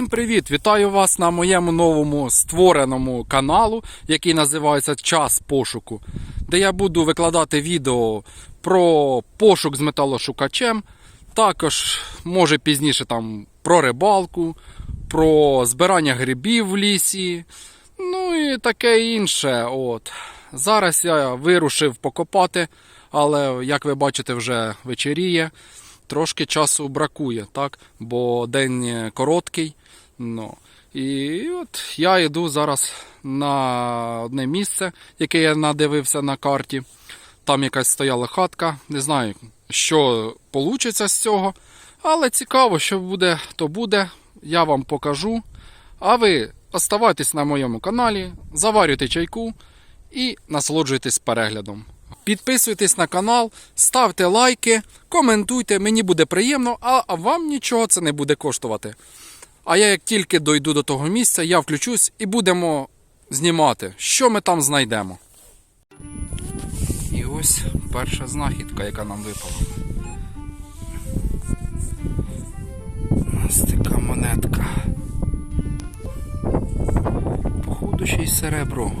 привіт! Вітаю вас на моєму новому створеному каналу, який називається Час пошуку, де я буду викладати відео про пошук з металошукачем. Також, може пізніше там про рибалку, про збирання грибів в лісі, ну і таке інше. От. Зараз я вирушив покопати, але як ви бачите, вже вечеріє трошки часу бракує, так? бо день короткий. Ну. І от я йду зараз на одне місце, яке я надивився на карті. Там якась стояла хатка. Не знаю, що вийде з цього. Але цікаво, що буде, то буде. Я вам покажу. А ви оставайтесь на моєму каналі, заварюйте чайку і насолоджуйтесь переглядом. Підписуйтесь на канал, ставте лайки, коментуйте, мені буде приємно, а вам нічого це не буде коштувати. А я як тільки дойду до того місця, я включусь і будемо знімати, що ми там знайдемо. І ось перша знахідка, яка нам випала. Ось така монетка. Походу ще й серебро.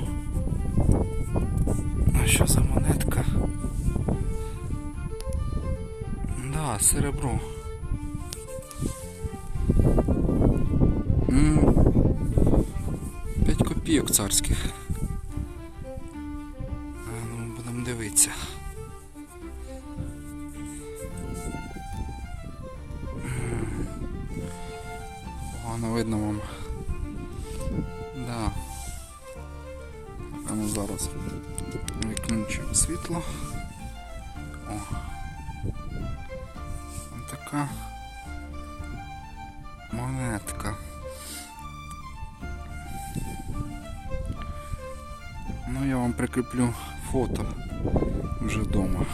Да, серебро. П'ять копійок царських. А, ну, будемо дивитися. Погано видно вам. Да. А ну зараз виключимо світло. Така монетка. Ну, я вам прикріплю фото вже вдома.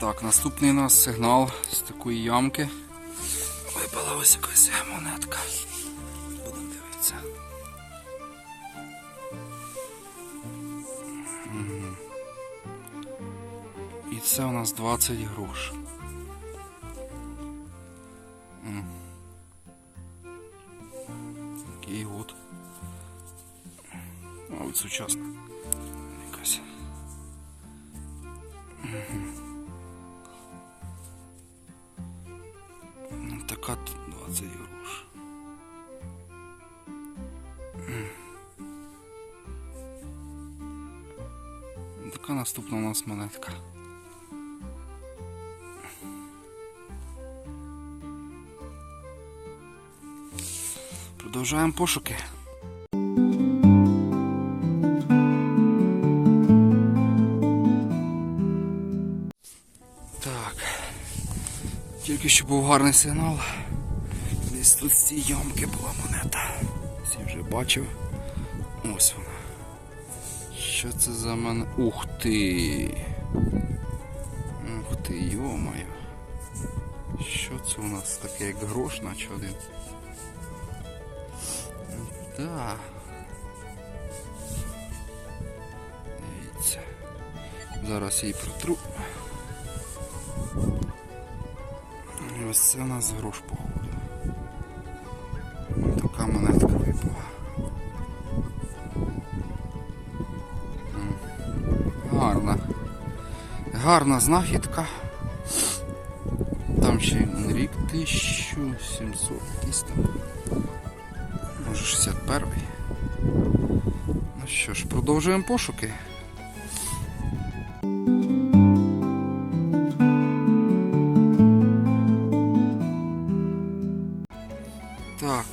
Так, наступний у нас сигнал з такої ямки. Випала ось якась монетка. Будемо дивитися. Це у нас 20 грош. М. Такий от. Мабуть, сучасна. Якась. Ну, Така тут 20 грош. М. Така наступна у нас монетка. Продовжуємо пошуки. Так. Тільки що був гарний сигнал. Десь тут з цієї була монета. Всі вже бачив. Ось вона. Що це за мене? Ух ти! Ух ти, йомаю. Що це у нас таке, як грош наче один? Так. Дивіться. Зараз її протру. І ось це у нас грош походу. Така монетка випала. Гарна. Гарна знахідка. Там ще рік 1700 якийсь там. Може 61-й. Ну що ж, продовжуємо пошуки. Так,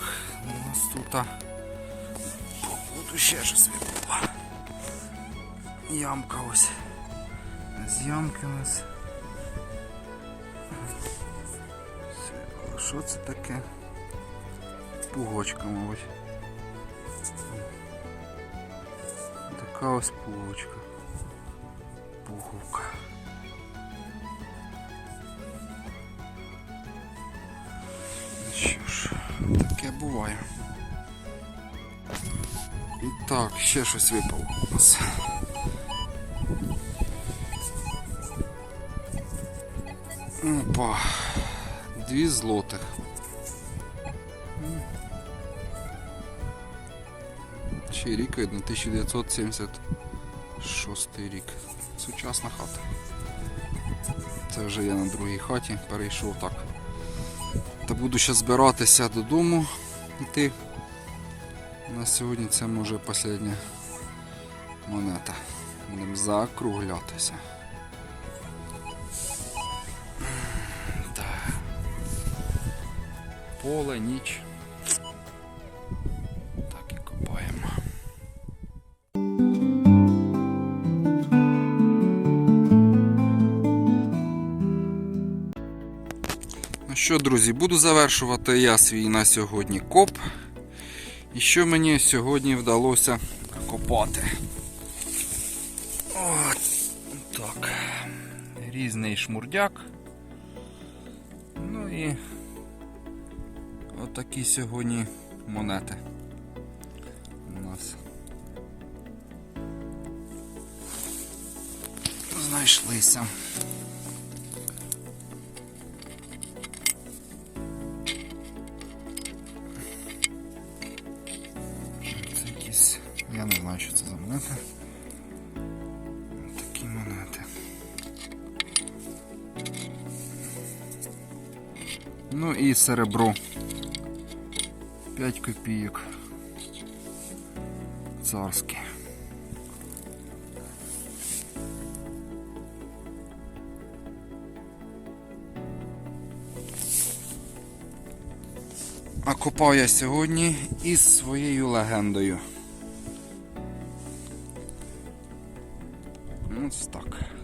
у нас тут походу ще щось випало. Ямка ось. З ямки у нас. Що це таке? Пугочка, мабуть. Така ось пугочка. Пуговка. Що ж, таке буває. Так, ще щось випало у нас. Опа, дві злотих. Ще рік видно, 1976 рік. Сучасна хата. Це вже я на другій хаті перейшов так. Та буду ще збиратися додому йти. На сьогодні це може остання монета. Будемо закруглятися. Поле, ніч. Що, друзі, буду завершувати я свій на сьогодні коп. І що мені сьогодні вдалося копати? От так. Різний шмурдяк. Ну і отакі сьогодні монети. У нас знайшлися. Знаю, що це за монети. Такі монети. Ну і серебро. 5 копійок. Царське. А копав я сьогодні із своєю легендою. Кронстак.